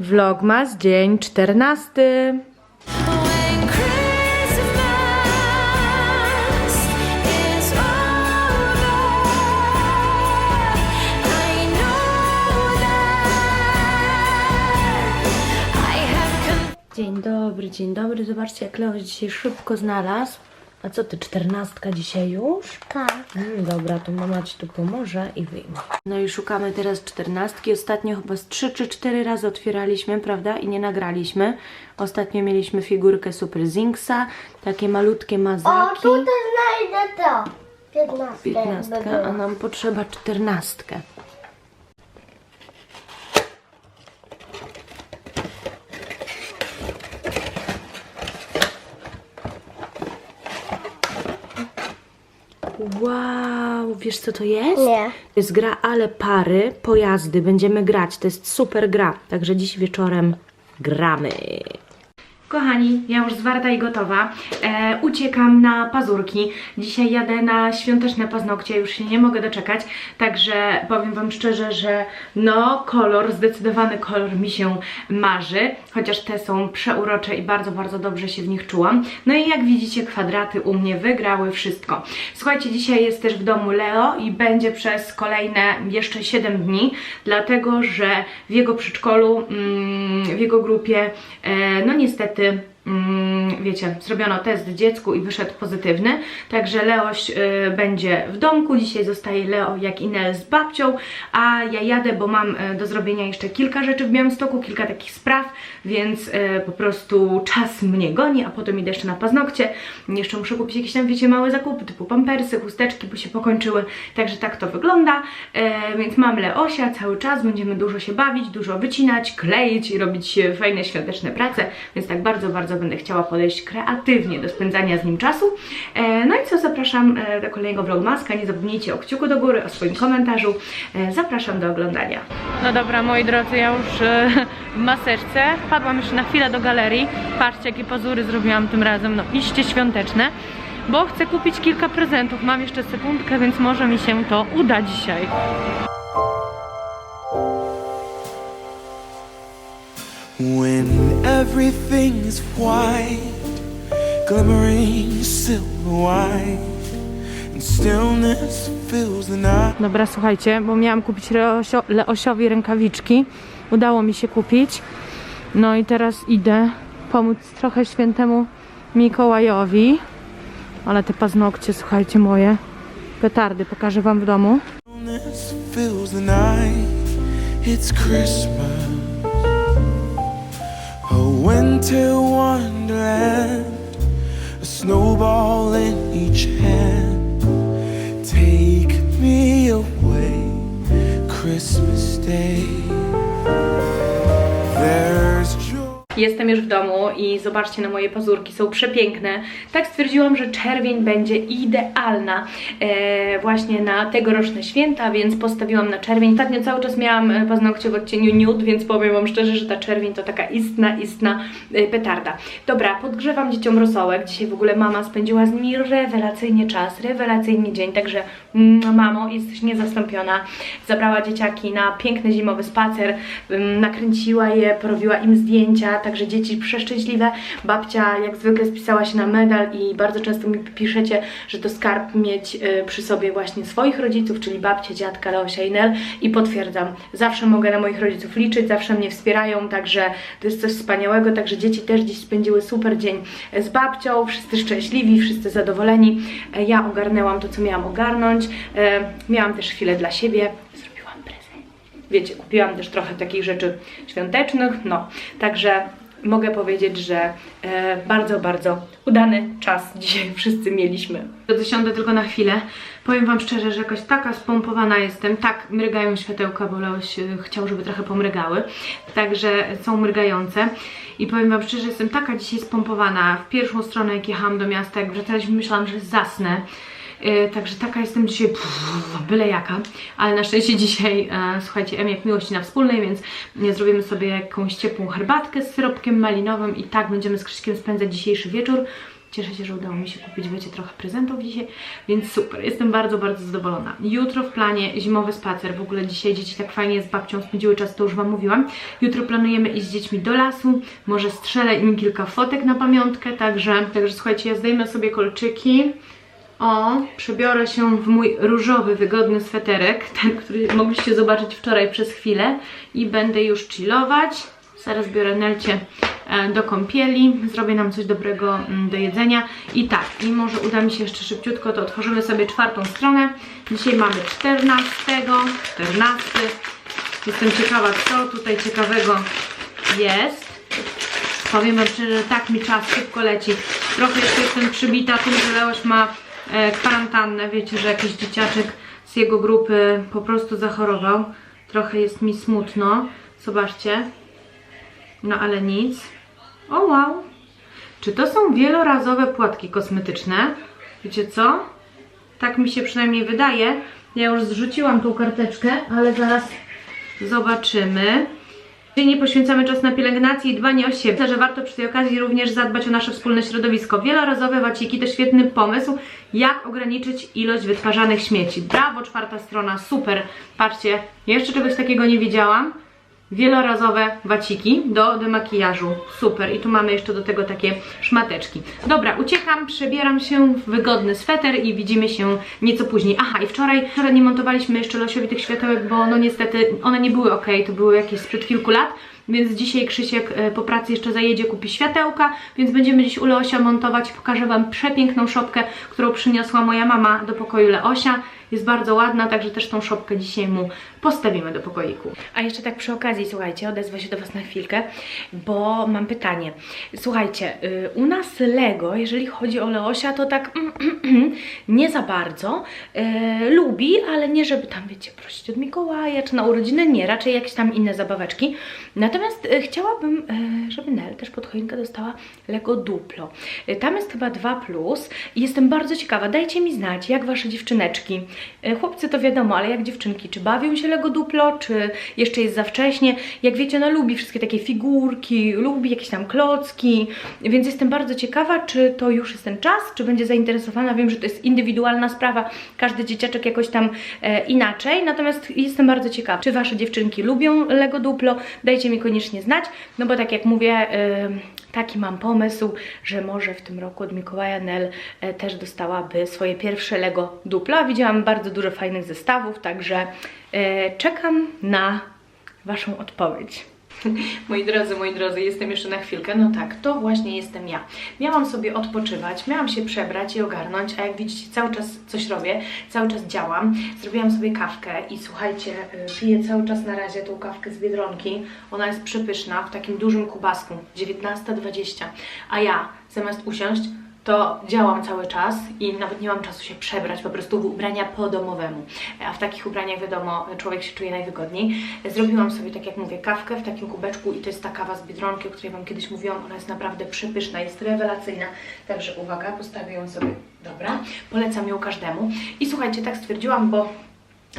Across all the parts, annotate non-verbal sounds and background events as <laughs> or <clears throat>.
Vlogmas dzień 14. When Christmas is over, I know that I have come. Dzień dobry, dzień dobry. Zobaczcie, jak Leo dzisiaj szybko znalazł. A co ty, czternastka dzisiaj już? Tak. Mm, dobra, to mama ci tu pomoże i wyjmie. No i szukamy teraz czternastki. Ostatnio chyba z trzy czy cztery razy otwieraliśmy, prawda? I nie nagraliśmy. Ostatnio mieliśmy figurkę Super Zinksa, takie malutkie O, mazaki. tutaj znajdę to. Piętnastkę. by Piętnastka, a nam potrzeba czternastkę. Wow, wiesz co to jest? Nie. To jest gra ale pary, pojazdy, będziemy grać. To jest super gra, także dziś wieczorem gramy. Kochani, ja już zwarta i gotowa. E, uciekam na pazurki. Dzisiaj jadę na świąteczne paznokcie, już się nie mogę doczekać. Także powiem Wam szczerze, że no, kolor, zdecydowany kolor mi się marzy. Chociaż te są przeurocze i bardzo, bardzo dobrze się w nich czułam. No i jak widzicie, kwadraty u mnie wygrały wszystko. Słuchajcie, dzisiaj jest też w domu Leo i będzie przez kolejne jeszcze 7 dni, dlatego że w jego przedszkolu, mm, w jego grupie, e, no niestety mm, wiecie, zrobiono test dziecku i wyszedł pozytywny, także Leoś y, będzie w domku, dzisiaj zostaje Leo jak i Nel z babcią, a ja jadę, bo mam y, do zrobienia jeszcze kilka rzeczy w Białymstoku, kilka takich spraw, więc y, po prostu czas mnie goni, a potem idę jeszcze na paznokcie, jeszcze muszę kupić jakieś tam, wiecie, małe zakupy, typu pampersy, chusteczki, bo się pokończyły, także tak to wygląda, więc mam Leosia cały czas, będziemy dużo się bawić, dużo wycinać, kleić i robić fajne świąteczne prace, więc tak bardzo, bardzo będę chciała podejść kreatywnie do spędzania z nim czasu. E, no i co, zapraszam e, do kolejnego vlogmaska, nie zapomnijcie o kciuku do góry, o swoim komentarzu, e, zapraszam do oglądania. No dobra, moi drodzy, ja już w maseczce, wpadłam jeszcze na chwilę do galerii, patrzcie jakie pazury zrobiłam tym razem, no iście świąteczne, bo chcę kupić kilka prezentów, mam jeszcze sekundkę, więc może mi się to uda dzisiaj. Everything is white, glimmering silver white, and stillness fills the night. Dobra, słuchajcie, bo miałam kupić Leosio, Leosiowi rękawiczki. Udało mi się kupić. No i teraz idę pomóc trochę świętemu Mikołajowi. Ale te paznokcie, słuchajcie, moje petardy, pokażę wam w domu. Stillness fills the night. It's Christmas, to one. Jestem już w domu i zobaczcie na moje pazurki, są przepiękne. Tak stwierdziłam, że czerwień będzie idealna e, właśnie na tegoroczne święta, więc postawiłam na czerwień. Ostatnio cały czas miałam e, paznokcie w odcieniu nude, więc powiem Wam szczerze, że ta czerwień to taka istna, istna e, petarda. Dobra, podgrzewam dzieciom rosołek. Dzisiaj w ogóle mama spędziła z nimi rewelacyjnie czas, rewelacyjny dzień, także mm, mamo, jesteś niezastąpiona. Zabrała dzieciaki na piękny zimowy spacer, nakręciła je, porobiła im zdjęcia, także dzieci przeszczęśliwe. Babcia jak zwykle spisała się na medal i bardzo często mi piszecie, że to skarb mieć y, przy sobie właśnie swoich rodziców, czyli babcie, dziadka, Leosia i Nel. I potwierdzam, zawsze mogę na moich rodziców liczyć, zawsze mnie wspierają, także to jest coś wspaniałego, także dzieci też dziś spędziły super dzień z babcią, wszyscy szczęśliwi, wszyscy zadowoleni. E, Ja ogarnęłam to, co miałam ogarnąć, E, miałam też chwilę dla siebie, zrobiłam prezent. Wiecie, kupiłam też trochę takich rzeczy świątecznych, no, także mogę powiedzieć, że e, bardzo, bardzo udany czas dzisiaj <laughs> wszyscy mieliśmy. Dosiądę tylko na chwilę. Powiem Wam szczerze, że jakoś taka spompowana jestem, tak mrygają światełka, bo Leoś e, chciał, żeby trochę pomrygały, także są mrygające i powiem Wam szczerze, jestem taka dzisiaj spompowana. W pierwszą stronę, jak jechałam do miasta, jak wracaliśmy, myślałam, że zasnę. Yy, także taka jestem dzisiaj pff, byle jaka, ale na szczęście dzisiaj, e, słuchajcie, M jak miłości na wspólnej, więc e, zrobimy sobie jakąś ciepłą herbatkę z syropkiem malinowym i tak będziemy z Krzyśkiem spędzać dzisiejszy wieczór. Cieszę się, że udało mi się kupić, wiecie, trochę prezentów dzisiaj, więc super. Jestem bardzo, bardzo zadowolona. Jutro w planie zimowy spacer. W ogóle dzisiaj dzieci tak fajnie z babcią spędziły czas, to już Wam mówiłam. Jutro planujemy iść z dziećmi do lasu. Może strzelę im kilka fotek na pamiątkę, także, także słuchajcie, ja zdejmę sobie kolczyki. O, przebiorę się w mój różowy, wygodny sweterek, ten, który mogliście zobaczyć wczoraj przez chwilę i będę już chillować. Zaraz biorę Nelcie e, do kąpieli, zrobię nam coś dobrego mm, do jedzenia i tak, i może uda mi się jeszcze szybciutko, to otworzymy sobie czwartą stronę. Dzisiaj mamy 14, 14. Jestem ciekawa, co tutaj ciekawego jest. Powiem wam szczerze, że tak mi czas szybko leci. Trochę jeszcze jestem przybita tym, że Leoś ma kwarantannę. Wiecie, że jakiś dzieciaczek z jego grupy po prostu zachorował. Trochę jest mi smutno. Zobaczcie. No ale nic. O wow. Czy to są wielorazowe płatki kosmetyczne? Wiecie co? Tak mi się przynajmniej wydaje. Ja już zrzuciłam tą karteczkę, ale zaraz zobaczymy. Nie poświęcamy czas na pielęgnację i dbanie o siebie. Myślę, że warto przy tej okazji również zadbać o nasze wspólne środowisko. Wielorazowe waciki to świetny pomysł, jak ograniczyć ilość wytwarzanych śmieci. Brawo, czwarta strona, super. Patrzcie, jeszcze czegoś takiego nie wiedziałam. Wielorazowe waciki do demakijażu. Super. I tu mamy jeszcze do tego takie szmateczki. Dobra, uciekam, przebieram się w wygodny sweter i widzimy się nieco później. Aha, i wczoraj, wczoraj nie montowaliśmy jeszcze Losiowi tych światełek, bo no niestety one nie były ok, to były jakieś sprzed kilku lat. Więc dzisiaj Krzysiek e, po pracy jeszcze zajedzie, kupi światełka, więc będziemy dziś u Leosia montować. Pokażę Wam przepiękną szopkę, którą przyniosła moja mama do pokoju Leosia. Jest bardzo ładna, także też tą szopkę dzisiaj mu postawimy do pokoiku. A jeszcze tak przy okazji, słuchajcie, odezwę się do Was na chwilkę, bo mam pytanie. Słuchajcie, y, u nas Lego, jeżeli chodzi o Leosia, to tak <clears throat> nie za bardzo y, lubi, ale nie żeby tam, wiecie, prosić od Mikołaja czy na urodziny, nie, raczej jakieś tam inne zabaweczki. Natomiast y, chciałabym, y, żeby Nel też pod choinkę dostała Lego Duplo. Y, tam jest chyba 2 plus i jestem bardzo ciekawa. Dajcie mi znać, jak wasze dziewczyneczki. Chłopcy to wiadomo, ale jak dziewczynki, czy bawią się Lego Duplo, czy jeszcze jest za wcześnie? Jak wiecie, ona lubi wszystkie takie figurki, lubi jakieś tam klocki, więc jestem bardzo ciekawa, czy to już jest ten czas, czy będzie zainteresowana. Wiem, że to jest indywidualna sprawa, każdy dzieciaczek jakoś tam e, inaczej, natomiast jestem bardzo ciekawa, czy wasze dziewczynki lubią Lego Duplo. Dajcie mi znać, no bo tak jak mówię, e, taki mam pomysł, że może w tym roku od Mikołaja Nel e, też dostałaby swoje pierwsze Lego Duplo. A Widziałam bardzo dużo fajnych zestawów, także e, czekam na Waszą odpowiedź. <laughs> Moi drodzy, moi drodzy, jestem jeszcze na chwilkę. No tak, to właśnie jestem ja. Miałam sobie odpoczywać, miałam się przebrać i ogarnąć, a jak widzicie, cały czas coś robię, cały czas działam. Zrobiłam sobie kawkę i słuchajcie, y, piję cały czas na razie tą kawkę z Biedronki. Ona jest przepyszna, w takim dużym kubasku, 19.20. A ja, zamiast usiąść, to działam cały czas i nawet nie mam czasu się przebrać, po prostu w ubrania po domowemu. A w takich ubraniach, wiadomo, człowiek się czuje najwygodniej. Zrobiłam sobie, tak jak mówię, kawkę w takim kubeczku i to jest ta kawa z Biedronki, o której Wam kiedyś mówiłam. Ona jest naprawdę przepyszna, jest rewelacyjna. Także uwaga, postawię ją sobie, dobra, polecam ją każdemu. I słuchajcie, tak stwierdziłam, bo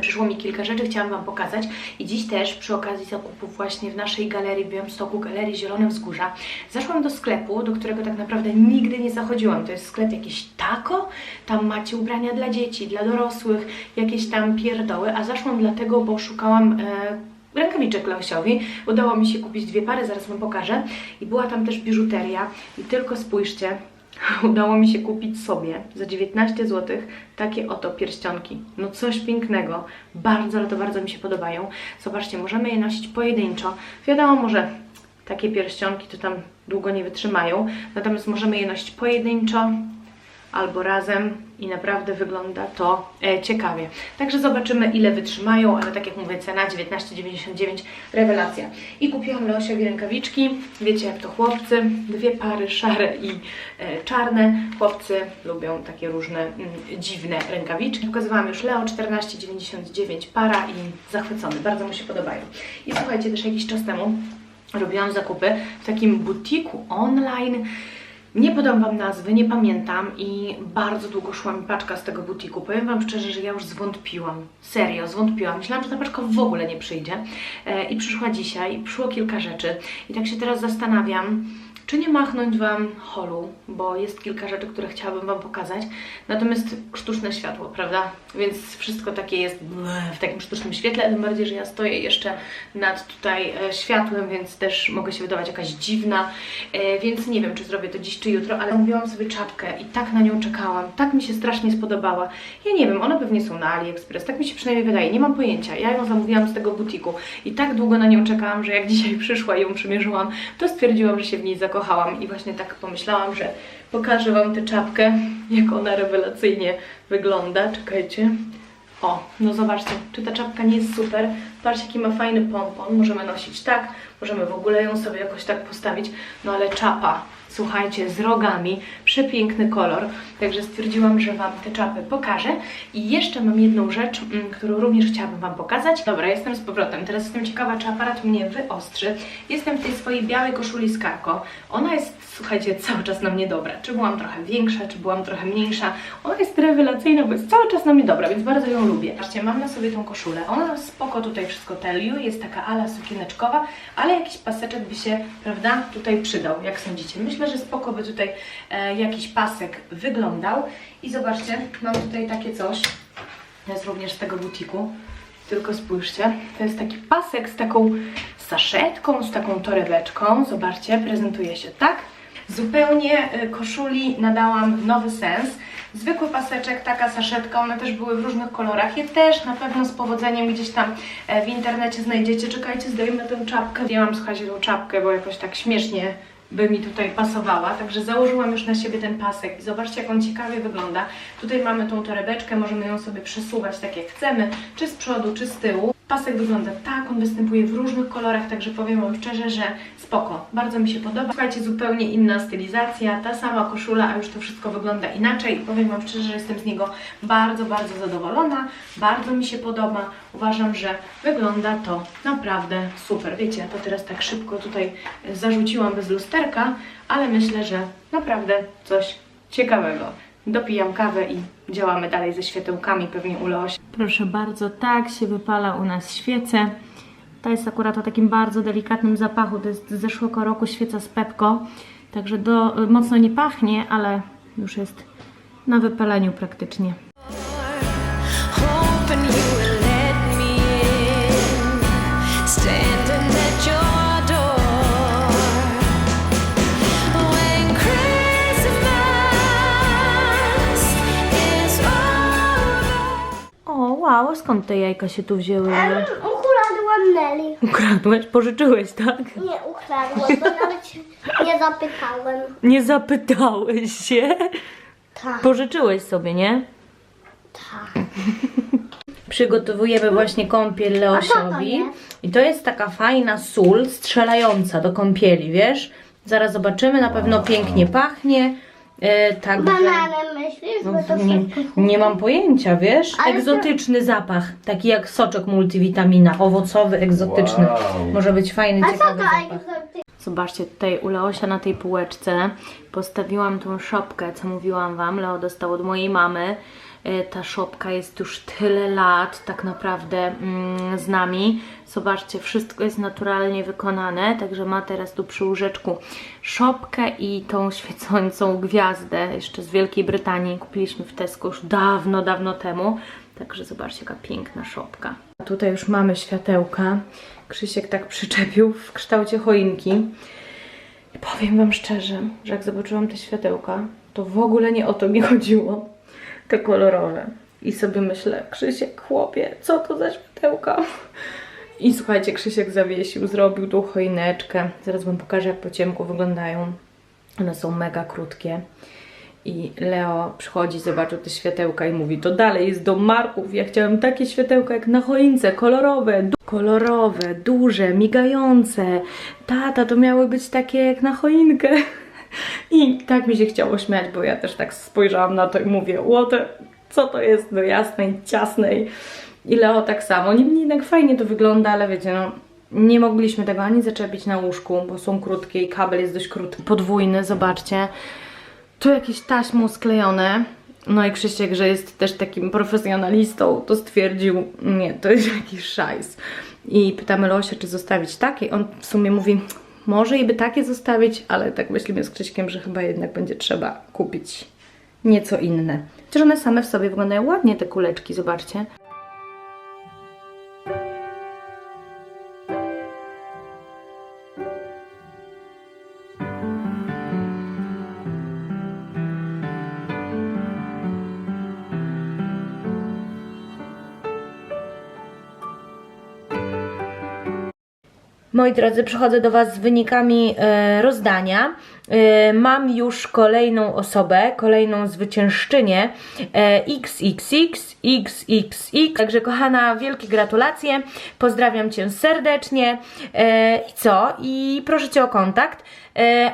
Przyszło mi kilka rzeczy, chciałam Wam pokazać i dziś też przy okazji zakupów właśnie w naszej galerii w Białymstoku, Galerii Zielone Wzgórza, zaszłam do sklepu, do którego tak naprawdę nigdy nie zachodziłam. To jest sklep jakiś tako, tam macie ubrania dla dzieci, dla dorosłych, jakieś tam pierdoły, a zaszłam dlatego, bo szukałam... E, rękawiczek Leosiowi. Udało mi się kupić dwie pary, zaraz Wam pokażę. I była tam też biżuteria. I tylko spójrzcie, <laughs> udało mi się kupić sobie za 19 zł takie oto pierścionki. No coś pięknego. Bardzo, ale to bardzo mi się podobają. Zobaczcie, możemy je nosić pojedynczo. Wiadomo, może takie pierścionki to tam długo nie wytrzymają. Natomiast możemy je nosić pojedynczo albo razem i naprawdę wygląda to e, ciekawie. Także zobaczymy ile wytrzymają, ale tak jak mówię, cena 19,99 rewelacja. I kupiłam Leosiowi rękawiczki, wiecie jak to chłopcy, dwie pary szare i e, czarne. Chłopcy lubią takie różne mm, dziwne rękawiczki. Pokazywałam już Leo 14,99 para i zachwycony, bardzo mu się podobają. I słuchajcie, też jakiś czas temu robiłam zakupy w takim butiku online. Nie podam Wam nazwy, nie pamiętam i bardzo długo szła mi paczka z tego butiku. Powiem Wam szczerze, że ja już zwątpiłam. Serio, zwątpiłam. Myślałam, że ta paczka w ogóle nie przyjdzie. E, I przyszła dzisiaj, przyszło kilka rzeczy. I tak się teraz zastanawiam, czy nie machnąć Wam holu, bo jest kilka rzeczy, które chciałabym Wam pokazać. Natomiast sztuczne światło, prawda? Więc wszystko takie jest w takim sztucznym świetle, tym bardziej, że ja stoję jeszcze nad tutaj e, światłem, więc też mogę się wydawać jakaś dziwna, e, więc nie wiem, czy zrobię to dziś, czy jutro, ale mówiłam sobie czapkę i tak na nią czekałam, tak mi się strasznie spodobała. Ja nie wiem, one pewnie są na AliExpress, tak mi się przynajmniej wydaje, nie mam pojęcia. Ja ją zamówiłam z tego butiku i tak długo na nią czekałam, że jak <laughs> dzisiaj przyszła i ją przymierzyłam, to stwierdziłam, że się w niej zakochałam i właśnie tak pomyślałam, że pokażę Wam tę czapkę, jak ona rewelacyjnie wygląda. Czekajcie. O, no zobaczcie, czy ta czapka nie jest super? Patrzcie, jaki ma fajny pompon. Możemy nosić tak, możemy w ogóle ją sobie jakoś tak postawić. No ale czapa, słuchajcie, z rogami, przepiękny kolor. Także stwierdziłam, że Wam te czapy pokażę. I jeszcze mam jedną rzecz, mm, którą również chciałabym Wam pokazać. Dobra, jestem z powrotem. Teraz jestem ciekawa, czy aparat mnie wyostrzy. Jestem w tej swojej białej koszuli z karko. Ona jest, słuchajcie, cały czas na mnie dobra. Czy byłam trochę większa, czy byłam trochę mniejsza. Ona jest rewelacyjna, bo jest cały czas na mnie dobra, więc bardzo ją lubię. Patrzcie, mam na sobie tą koszulę. Ona spoko tutaj wszystko teliu, jest taka ala sukieneczkowa, ale jakiś paseczek by się, prawda, tutaj przydał, jak sądzicie. Myślę, że spoko by tutaj e, jakiś pasek wyglądał. I zobaczcie, mam tutaj takie coś. To jest również z tego butiku. Tylko spójrzcie, to jest taki pasek z taką saszetką, z taką torebeczką. Zobaczcie, prezentuje się tak. Zupełnie y, koszuli nadałam nowy sens. Zwykły paseczek, taka saszetka, one też były w różnych kolorach. Je też na pewno z powodzeniem gdzieś tam e, w internecie znajdziecie. Czekajcie, zdejmę tę czapkę. Zdjęłam, słuchajcie, tą czapkę, bo jakoś tak śmiesznie by mi tutaj pasowała, także założyłam już na siebie ten pasek i zobaczcie jak on ciekawie wygląda. Tutaj mamy tą torebeczkę, możemy ją sobie przesuwać tak jak chcemy, czy z przodu, czy z tyłu. Pasek wygląda tak, on występuje w różnych kolorach, także powiem Wam szczerze, że spoko, bardzo mi się podoba. Słuchajcie, zupełnie inna stylizacja, ta sama koszula, a już to wszystko wygląda inaczej powiem Wam szczerze, że jestem z niego bardzo, bardzo zadowolona, bardzo mi się podoba. Uważam, że wygląda to naprawdę super. Wiecie, to teraz tak szybko tutaj zarzuciłam bez ale myślę, że naprawdę coś ciekawego. Dopijam kawę i działamy dalej ze światełkami, pewnie u. Proszę bardzo, tak się wypala u nas świece. Ta jest akurat o takim bardzo delikatnym zapachu, to jest z zeszłego roku świeca z Pepko, także do, mocno nie pachnie, ale już jest na wypaleniu praktycznie. Wow, skąd te jajka się tu wzięły? Ukradłam Nelly. Ukradłeś, pożyczyłeś, tak? Nie ukradłam, bo nawet nie zapytałem. Nie zapytałeś się? Tak, Pożyczyłeś sobie, nie? tak. Przygotowujemy właśnie kąpiel to Leosiowi. I to jest taka fajna sól strzelająca do kąpieli, wiesz? Zaraz zobaczymy, na pewno pięknie pachnie. E, także... Bananem myślisz, No, bo to nie, wszystko nie mam pojęcia, wiesz? Ale Egzotyczny zapach, taki jak soczek multivitamina, owocowy, egzotyczny. Wow. Może być fajny, A co ciekawy to zapach. egzoty? Zobaczcie, tutaj u Leosia na tej półeczce postawiłam tą szopkę, co mówiłam Wam. Leo dostał od mojej mamy. E, Ta szopka jest już tyle lat tak naprawdę mm, z nami. Zobaczcie, wszystko jest naturalnie wykonane, także ma teraz tu przy łóżeczku szopkę i tą świecącą gwiazdę jeszcze z Wielkiej Brytanii. Kupiliśmy w Tesco już dawno, dawno temu. Także zobaczcie, jaka piękna szopka. Tutaj już mamy światełka. Krzysiek tak przyczepił w kształcie choinki. I powiem Wam szczerze, że jak zobaczyłam te światełka, to w ogóle nie o to mi chodziło. Te kolorowe. I sobie myślę, Krzysiek, chłopie, co to za światełka? I słuchajcie, Krzysiek zawiesił, zrobił tą choineczkę. Zaraz Wam pokażę, jak po ciemku wyglądają. One są mega krótkie. I Leo przychodzi, zobaczył te światełka i mówi, to dalej jest do Marków. Ja chciałem takie światełka jak na choince, kolorowe, du- kolorowe, duże, migające. Tata, to miały być takie jak na choinkę. I tak mi się chciało śmiać, bo ja też tak spojrzałam na to i mówię, łote, co to jest do jasnej, ciasnej. I Leo tak samo. Niemniej jednak fajnie to wygląda, ale wiecie, no nie mogliśmy tego ani zaczepić na łóżku, bo są krótkie i kabel jest dość krótki. Podwójny, zobaczcie. Tu jakieś taśmą sklejone. No i Krzysiek, że jest też takim profesjonalistą, to stwierdził, nie, to jest jakiś szajs. I pytamy Leosia, czy zostawić takie. On w sumie mówi, może i by takie zostawić, ale tak myślimy z Krzyśkiem, że chyba jednak będzie trzeba kupić nieco inne. Chociaż one same w sobie wyglądają ładnie, te kuleczki, zobaczcie. Moi drodzy, przychodzę do Was z wynikami e, rozdania. E, mam już kolejną osobę, kolejną zwyciężczynię e, XXX, XXX. Także kochana, wielkie gratulacje. Pozdrawiam Cię serdecznie. I co? I proszę Cię o kontakt.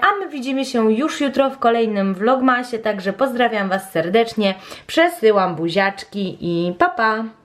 A my widzimy się już jutro w kolejnym vlogmasie, także pozdrawiam Was serdecznie. Przesyłam buziaczki i papa. Pa.